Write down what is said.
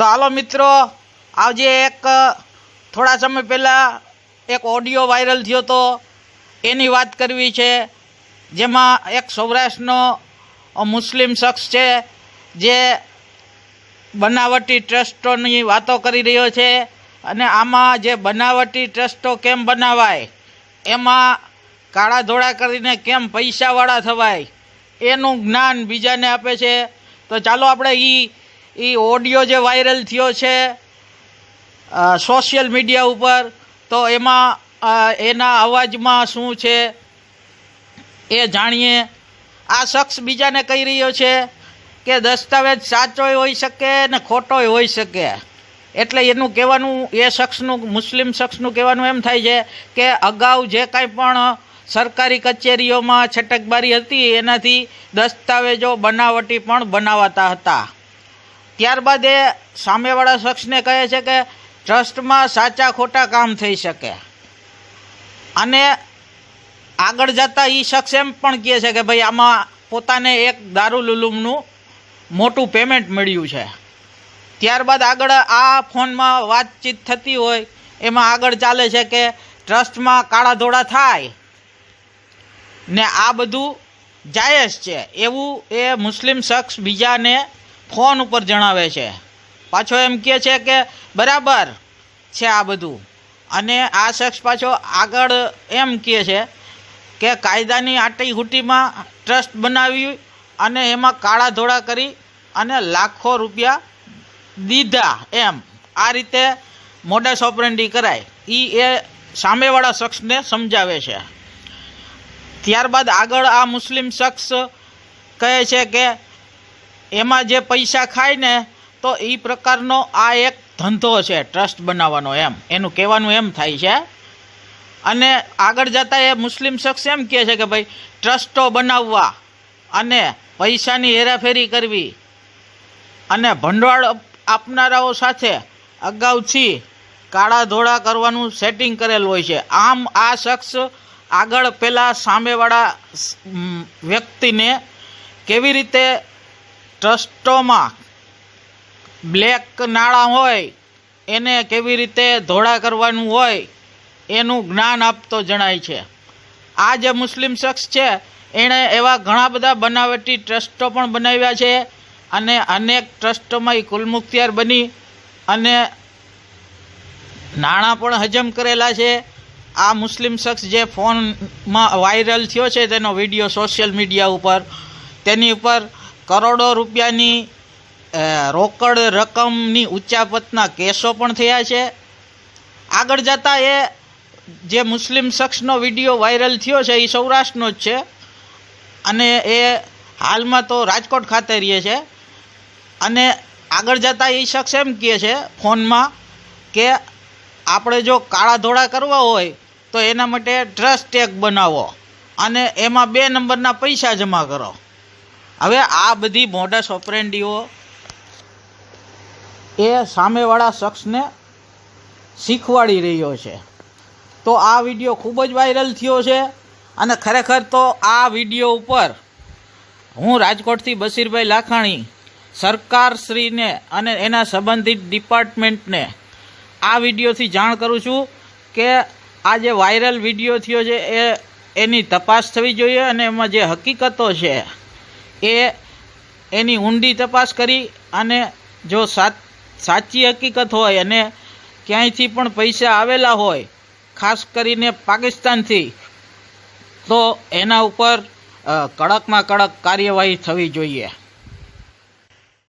તો હાલો મિત્રો આજે એક, થોડા સમય પહેલાં એક ઓડિયો વાયરલ થયો હતો એની વાત કરવી છે, જેમાં એક સૌરાષ્ટ્રનો મુસ્લિમ શખ્સ છે, જે બનાવટી ટ્રસ્ટોની વાતો કરી રહ્યો છે, અને આમાં જે બનાવટી ટ્રસ્ટો કેમ બનાવાય, એમાં કાળા ધોળા કરીને કેમ પૈસાવાળા થવાય, એનું જ્ઞાન બીજાને આપે છે. તો ચાલો આપણે એ એ ઓડિયો જે વાયરલ થયો છે સોશિયલ મીડિયા ઉપર, તો એમાં એના અવાજમાં શું છે એ જાણીએ. આ શખ્સ બીજાને કહી રહ્યો છે કે દસ્તાવેજ સાચોય હોઈ શકે ને ખોટોય હોઈ શકે. એટલે એનું કહેવાનું, એ શખ્સનું, મુસ્લિમ શખ્સનું કહેવાનું એમ થાય છે કે અગાઉ જે કાંઈ પણ સરકારી કચેરીઓમાં છટકબારી હતી, એનાથી દસ્તાવેજો બનાવટી પણ બનાવાતા હતા. ત્યારબાદ એ સામેવાળા શખ્સને કહે છે કે ટ્રસ્ટમાં સાચા ખોટા કામ થઈ શકે. અને આગળ જતાં એ શખ્સ એમ પણ કહે છે કે ભાઈ આમાં પોતાને એક દારૂલ ઉલુમનું મોટું પેમેન્ટ મળ્યું છે. ત્યારબાદ આગળ આ ફોનમાં વાતચીત થતી હોય, એમાં આગળ ચાલે છે કે ટ્રસ્ટમાં કાળા ધોળા થાય ને આ બધું જાયઝ છે. એવું એ મુસ્લિમ શખ્સ બીજાને ફોન ઉપર જણાવે છે. પાછો એમ કહે છે કે, બરાબર છે આ બધું. અને આ શખ્સ પાછો આગળ એમ કહે છે કે, કાયદાની આટી હુટીમાં ટ્રસ્ટ બનાવી અને એમાં કાળા ધોળા કરી અને લાખો રૂપિયા દીધા એમ. આ રીતે મોડસ ઓપરેન્ડી કરાય. એ એ સામેવાળા શખ્સને સમજાવે છે. ત્યારબાદ આગળ આ મુસ્લિમ શખ્સ કહે છે કે એમાં જે પૈસા ખાય ને, તો એ પ્રકારનો આ એક ધંધો છે, ટ્રસ્ટ બનાવવાનો એમ. એનું કહેવાનું એમ થાય છે. અને આગળ જતાં એ મુસ્લિમ શખ્સ એમ કહે છે કે ભાઈ, ટ્રસ્ટો બનાવવા અને પૈસાની હેરાફેરી કરવી અને ભંડોળ આપનારાઓ સાથે અગાઉથી કાળા ધોળા કરવાનું સેટિંગ કરેલું હોય છે. આમ આ શખ્સ આગળ પેલા સામેવાળા વ્યક્તિને કેવી રીતે ટ્રસ્ટોમાં બ્લેક નાણાં હોય, એને કેવી રીતે ધોળા કરવાનું હોય, એનું જ્ઞાન આપતો જણાય છે. આ જે મુસ્લિમ શખ્સ છે, એણે એવા ઘણા બધા બનાવટી ટ્રસ્ટો પણ બનાવ્યા છે અને અનેક ટ્રસ્ટોમાં એ કુલમુખતિયાર બની અને નાણાં પણ હજમ કરેલા છે. આ મુસ્લિમ શખ્સ જે ફોનમાં વાયરલ થયો છે તેનો વીડિયો સોશિયલ મીડિયા ઉપર, તેની ઉપર કરોડો રૂપિયાની રોકડ રકમની ઉચ્ચાપતના કેસો પણ થયા છે. આગળ જતાં એ જે મુસ્લિમ શખ્સનો વીડિયો વાયરલ થયો છે, એ સૌરાષ્ટ્રનો જ છે. અને એ હાલમાં તો રાજકોટ ખાતે રહે છે. અને આગળ જતાં એ શખ્સ એમ કહે છે ફોનમાં કે આપણે જો કાળા ધોળા કરવા હોય, તો એના માટે ટ્રસ્ટ ટેક બનાવો. અને એમાં બે નંબરના પૈસા જમા કરો. હવે આ બધી મોડસ ઓપરેન્ડીઓ એ સામેવાળા શખ્સને શીખવાડી રહ્યો છે. તો આ વીડિયો ખૂબ જ વાયરલ થયો છે અને ખરેખર તો આ વીડિયો ઉપર હું રાજકોટથી બશીરભાઈ લાખાણી સરકારશ્રીને અને એના સંબંધિત ડિપાર્ટમેન્ટને આ વિડીયોથી જાણ કરું છું કે આ જે વાયરલ વીડિયો થયો છે એ એની તપાસ થવી જોઈએ અને એમાં જે હકીકતો છે એ એની ઊંડી તપાસ કરી અને જો સાચ હકીકત હોય અને ક્યાંયથી પણ પૈસા આવેલા હોય, ખાસ કરીને પાકિસ્તાનથી, તો એના ઉપર કડકમાં કડક કાર્યવાહી થવી જોઈએ.